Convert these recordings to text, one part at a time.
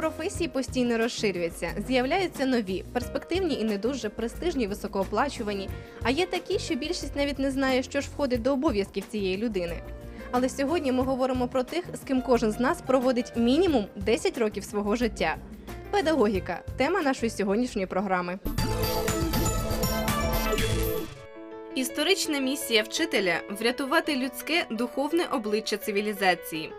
Спектр професій постійно розширюється, з'являються нові, перспективні і не дуже престижні, високооплачувані. А є такі, що більшість навіть не знає, що ж входить до обов'язків цієї людини. Але сьогодні ми говоримо про тих, з ким кожен з нас проводить мінімум 10 років свого життя. Педагогіка тема нашої сьогоднішньої програми. Історична місія вчителя врятувати людське духовне обличчя цивілізації.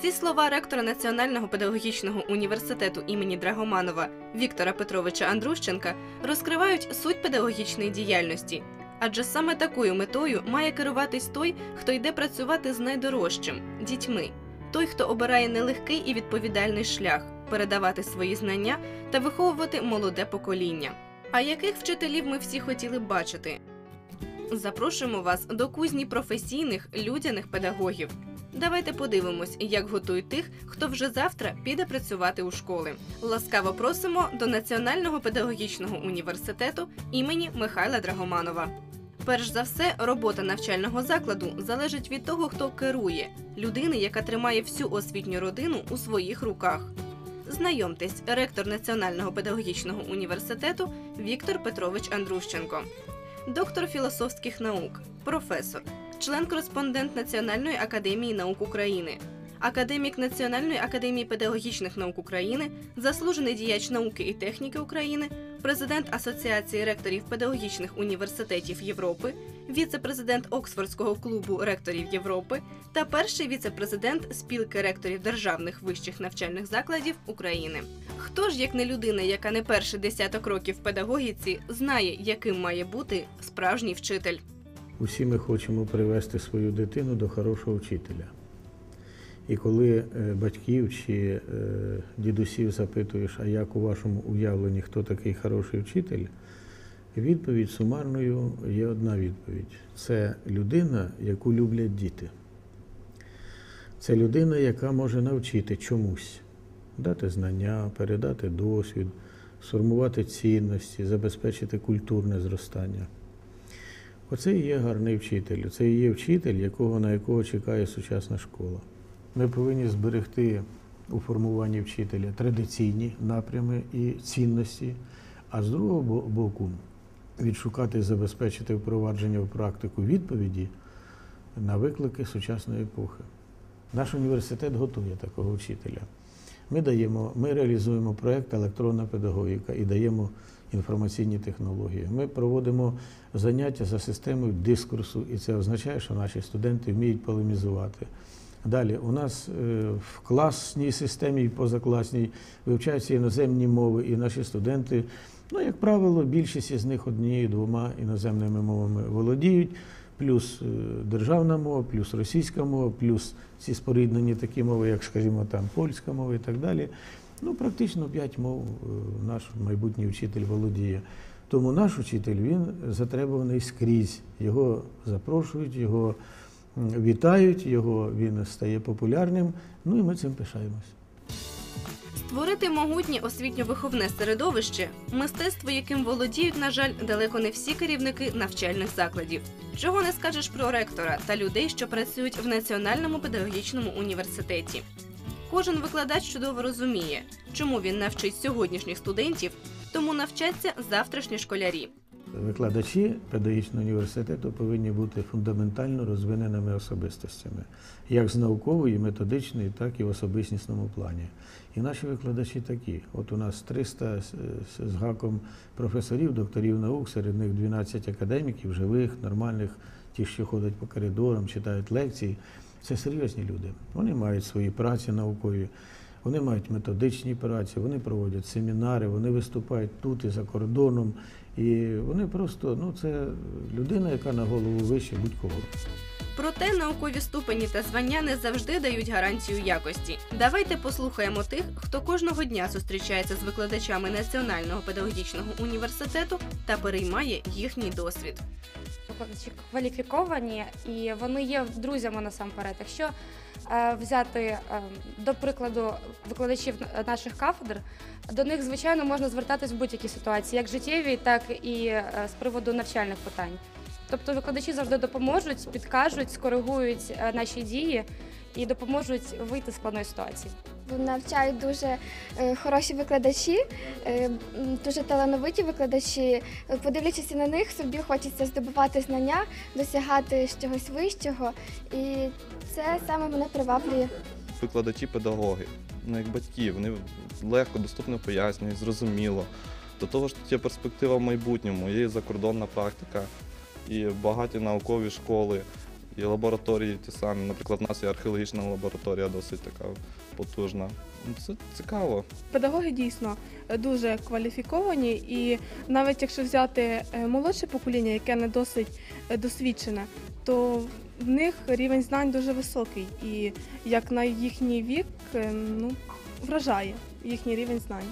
Ці слова ректора Національного педагогічного університету імені Драгоманова Віктора Петровича Андрущенка розкривають суть педагогічної діяльності. Адже саме такою метою має керуватись той, хто йде працювати з найдорожчим дітьми, той, хто обирає нелегкий і відповідальний шлях передавати свої знання та виховувати молоде покоління. А яких вчителів ми всі хотіли бачити? Запрошуємо вас до кузні професійних людяних педагогів. Давайте подивимось, як готують тих, хто вже завтра піде працювати у школи. Ласкаво просимо до Національного педагогічного університету імені Михайла Драгоманова. Перш за все, робота навчального закладу залежить від того, хто керує людини, яка тримає всю освітню родину у своїх руках. Знайомтесь, ректор Національного педагогічного університету Віктор Петрович Андрущенко, доктор філософських наук, професор, член-кореспондент Національної академії наук України, академік Національної академії педагогічних наук України, заслужений діяч науки і техніки України, президент Асоціації ректорів педагогічних університетів Європи, віце-президент Оксфордського клубу ректорів Європи та перший віце-президент спілки ректорів державних вищих навчальних закладів України. Хто ж, як не людина, яка не перший десяток років в педагогіці, знає, яким має бути справжній вчитель? Усі ми хочемо привести свою дитину до хорошого вчителя. І коли е, батьків чи е, дідусів запитуєш, а як у вашому уявленні, хто такий хороший вчитель, відповідь сумарною є одна відповідь: це людина, яку люблять діти. Це людина, яка може навчити чомусь, дати знання, передати досвід, сформувати цінності, забезпечити культурне зростання. Оце і є гарний вчитель. Це і є вчитель, якого, на якого чекає сучасна школа. Ми повинні зберегти у формуванні вчителя традиційні напрями і цінності, а з другого боку відшукати і забезпечити впровадження в практику відповіді на виклики сучасної епохи. Наш університет готує такого вчителя. Ми даємо, ми реалізуємо проєкт електронна педагогіка і даємо інформаційні технології. Ми проводимо заняття за системою дискурсу, і це означає, що наші студенти вміють полемізувати. Далі у нас е, в класній системі і позакласній вивчаються іноземні мови, і наші студенти, ну, як правило, більшість із них однією-двома іноземними мовами володіють, плюс е, державна мова, плюс російська мова, плюс ці споріднені такі мови, як, скажімо, там польська мова і так далі. Ну, практично п'ять мов е, наш майбутній вчитель володіє. Тому наш учитель він затребуваний скрізь. Його запрошують, його вітають, його він стає популярним. Ну і ми цим пишаємось. Створити могутнє освітньо-виховне середовище мистецтво, яким володіють, на жаль, далеко не всі керівники навчальних закладів. Чого не скажеш про ректора та людей, що працюють в Національному педагогічному університеті. Кожен викладач чудово розуміє, чому він навчить сьогоднішніх студентів, тому навчаться завтрашні школярі. Викладачі педагогічного університету повинні бути фундаментально розвиненими особистостями, як з наукової, методичної, так і в особистісному плані. І наші викладачі такі. От у нас 300 з- гаком професорів, докторів наук, серед них 12 академіків, живих, нормальних, ті, що ходять по коридорам, читають лекції. Це серйозні люди. Вони мають свої праці наукові, вони мають методичні праці, вони проводять семінари, вони виступають тут і за кордоном. І вони просто, ну це людина, яка на голову вище будь-кого. Проте наукові ступені та звання не завжди дають гарантію якості. Давайте послухаємо тих, хто кожного дня зустрічається з викладачами Національного педагогічного університету та переймає їхній досвід. Викладачі кваліфіковані і вони є друзями насамперед. Якщо е, взяти е, до прикладу викладачів наших кафедр, до них звичайно можна звертатись в будь-якій ситуації, як життєвій, так і е, з приводу навчальних питань. Тобто викладачі завжди допоможуть, підкажуть, скоригують наші дії і допоможуть вийти з складної ситуації. Навчають дуже е, хороші викладачі, е, дуже талановиті викладачі. Подивлячись на них, собі хочеться здобувати знання, досягати чогось вищого. І це саме мене приваблює. викладачі педагоги, ну як батьки, вони легко, доступно пояснюють, зрозуміло. До того ж, тут є перспектива в майбутньому, є закордонна практика, і багаті наукові школи, і лабораторії ті самі. Наприклад, у нас є археологічна лабораторія досить така потужна. Ну, Це цікаво. Педагоги дійсно дуже кваліфіковані, і навіть якщо взяти е, молодше покоління, яке не досить е, досвідчене, то в них рівень знань дуже високий. І як на їхній вік, е, ну, вражає їхній рівень знань.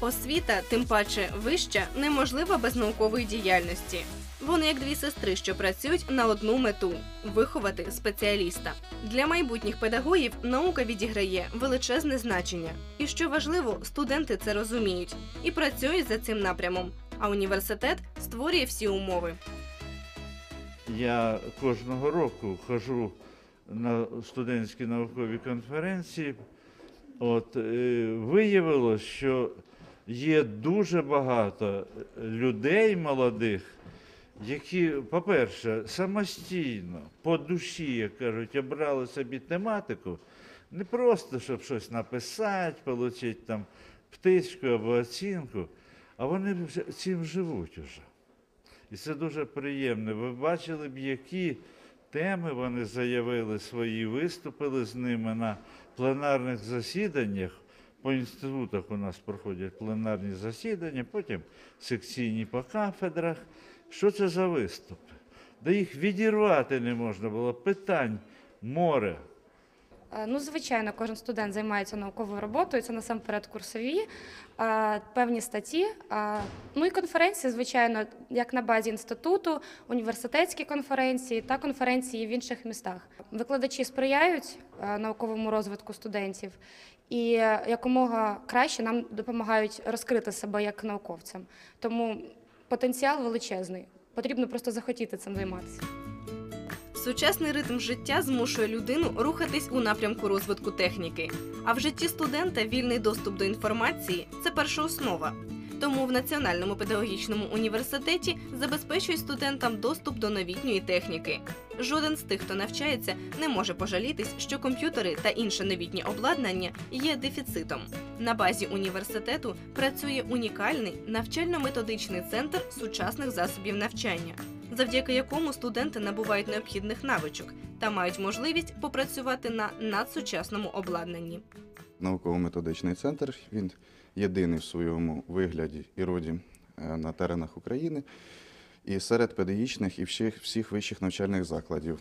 Освіта, тим паче вища, неможлива без наукової діяльності. Вони як дві сестри, що працюють на одну мету виховати спеціаліста. Для майбутніх педагогів наука відіграє величезне значення. І що важливо, студенти це розуміють і працюють за цим напрямом. А університет створює всі умови. Я кожного року хожу на студентські наукові конференції. От, е, виявилось, що є дуже багато людей молодих, які, по-перше, самостійно, по душі, як кажуть, обрали собі тематику, не просто, щоб щось написати, отримати там птичку або оцінку, а вони цим живуть уже. І це дуже приємно. Ви бачили б, які теми вони заявили свої, виступили з ними на пленарних засіданнях. По інститутах у нас проходять пленарні засідання, потім секційні по кафедрах. Що це за виступи? Да їх відірвати не можна було. Питань море. Е, Ну, звичайно, кожен студент займається науковою роботою. Це насамперед курсові, е, певні статті. е, Ну і конференції, звичайно, як на базі інституту, університетські конференції та конференції в інших містах. Викладачі сприяють науковому розвитку студентів і якомога краще нам допомагають розкрити себе як науковцям. Тому потенціал величезний. Потрібно просто захотіти цим займатися. Сучасний ритм життя змушує людину рухатись у напрямку розвитку техніки. А в житті студента вільний доступ до інформації це перша основа. Тому в Національному педагогічному університеті забезпечують студентам доступ до новітньої техніки. Жоден з тих, хто навчається, не може пожалітись, що комп'ютери та інше новітнє обладнання є дефіцитом. На базі університету працює унікальний навчально-методичний центр сучасних засобів навчання, завдяки якому студенти набувають необхідних навичок та мають можливість попрацювати на надсучасному обладнанні. Науково-методичний центр. Він єдиний в своєму вигляді і роді е, на теренах України і серед педагогічних і всіх, всіх вищих навчальних закладів.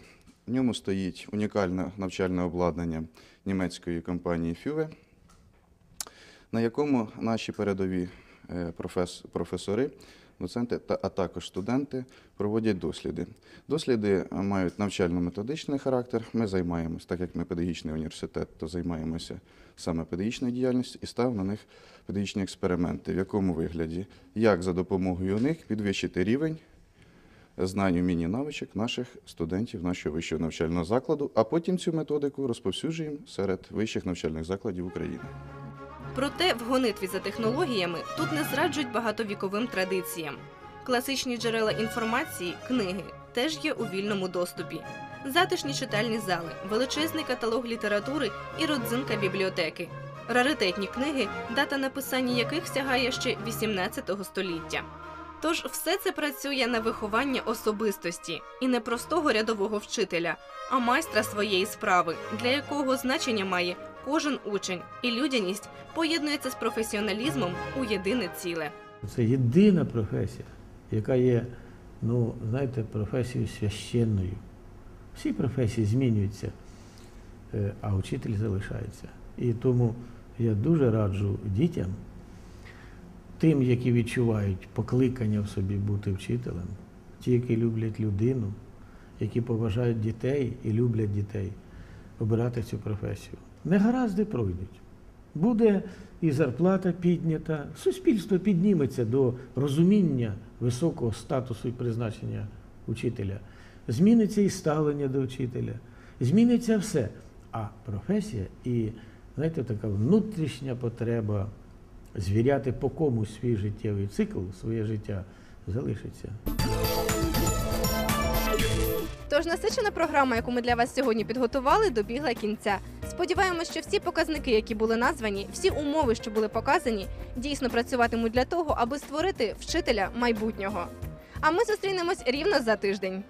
В ньому стоїть унікальне навчальне обладнання німецької компанії Фюве, на якому наші передові е, професори, доценти, та, а також студенти проводять досліди. Досліди е, мають навчально-методичний характер. Ми займаємось, так як ми педагогічний університет, то займаємося саме педагогічною діяльністю і ставимо на них педагогічні експерименти. В якому вигляді? Як за допомогою них підвищити рівень знань, умінь і навичок наших студентів нашого вищого навчального закладу, а потім цю методику розповсюджуємо серед вищих навчальних закладів України. Проте в гонитві за технологіями тут не зраджують багатовіковим традиціям. Класичні джерела інформації, книги, теж є у вільному доступі. Затишні читальні зали, величезний каталог літератури і родзинка бібліотеки. Раритетні книги, дата написання яких сягає ще 18 століття. Тож все це працює на виховання особистості і не простого рядового вчителя, а майстра своєї справи, для якого значення має кожен учень, і людяність поєднується з професіоналізмом у єдине ціле. Це єдина професія, яка є, ну, знаєте, професією священною. Всі професії змінюються, е, а учитель залишається. І тому я дуже раджу дітям, тим, які відчувають покликання в собі бути вчителем, ті, які люблять людину, які поважають дітей і люблять дітей, обирати цю професію. Негаразди пройдуть. Буде і зарплата піднята, суспільство підніметься до розуміння високого статусу і призначення учителя. Зміниться і ставлення до вчителя, зміниться все. А професія і знаєте, така внутрішня потреба звіряти по комусь свій життєвий цикл, своє життя залишиться. Тож насичена програма, яку ми для вас сьогодні підготували, добігла кінця. Сподіваємось, що всі показники, які були названі, всі умови, що були показані, дійсно працюватимуть для того, аби створити вчителя майбутнього. А ми зустрінемось рівно за тиждень.